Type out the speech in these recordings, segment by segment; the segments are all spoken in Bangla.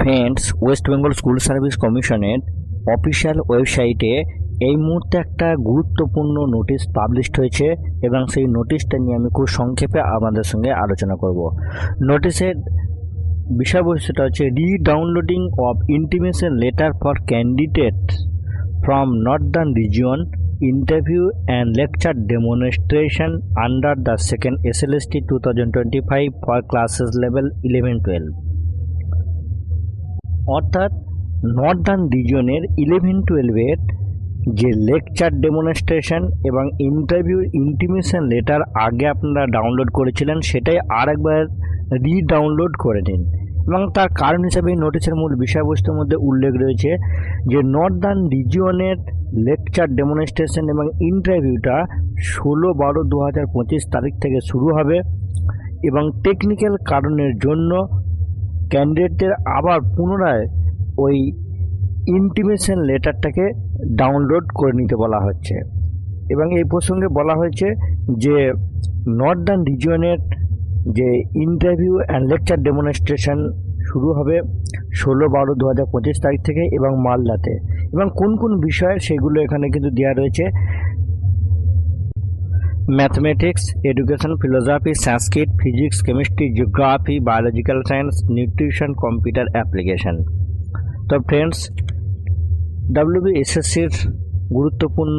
Friends West Bengal school service কমিশনের অফিসিয়াল ওয়েবসাইটে এই মুহূর্তে একটা গুরুত্বপূর্ণ নোটিশ পাবলিশড হয়েছে এবং সেই নোটিশটা নিয়ে আমি খুব সংক্ষেপে আপনাদের সঙ্গে আলোচনা করব। নোটিশের বিষয়বস্তুটা হচ্ছে redownloading of intimation letter for candidate from northern region interview and lecture demonstration under the second SLST two thousand twenty five for classes level eleven twelve অর্থাৎ নর্দার্ন রিজনের ইলেভেন টুয়েলভের যে লেকচার ডেমনস্ট্রেশন এবং ইন্টারভিউ ইন্টিমেশন লেটার আগে আপনারা ডাউনলোড করেছিলেন, সেটাই আর একবার রিডাউনলোড করে নিন। এবং তার কারণ হিসাবে নোটিশের মূল বিষয়বস্তুর মধ্যে উল্লেখ রয়েছে যে নর্দার্ন রিজিয়নের লেকচার ডেমনস্ট্রেশন এবং ইন্টারভিউটা ষোলো বারো দু হাজার পঁচিশ তারিখ থেকে শুরু হবে এবং টেকনিক্যাল কারণের জন্য ক্যান্ডিডেটদের আবার পুনরায় ওই ইন্টিমেশন লেটারটাকে ডাউনলোড করে নিতে বলা হচ্ছে। এবং এই প্রসঙ্গে বলা হয়েছে যে নর্দার্ন রিজিয়নের যে ইন্টারভিউ অ্যান্ড লেকচার ডেমনস্ট্রেশন শুরু হবে ষোলো বারো দু হাজার পঁচিশ তারিখ থেকে এবং মালদাতে। এবং কোন কোন বিষয় সেগুলো এখানে কিন্তু দেওয়া রয়েছে mathematics education philosophy Sanskrit physics chemistry geography biological science nutrition computer application তো ফ্রেন্ডস ডাব্লিউবিএসএসসির গুরুত্বপূর্ণ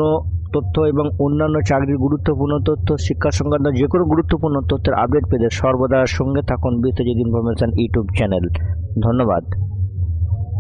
তথ্য এবং অন্যান্য চাকরির গুরুত্বপূর্ণ তথ্য, শিক্ষা সংক্রান্ত যে কোনো গুরুত্বপূর্ণ তথ্যের আপডেট পেতে সর্বদা সঙ্গে থাকুন বিস্তারিত ইনফরমেশন ইউটিউব চ্যানেল ধন্যবাদ।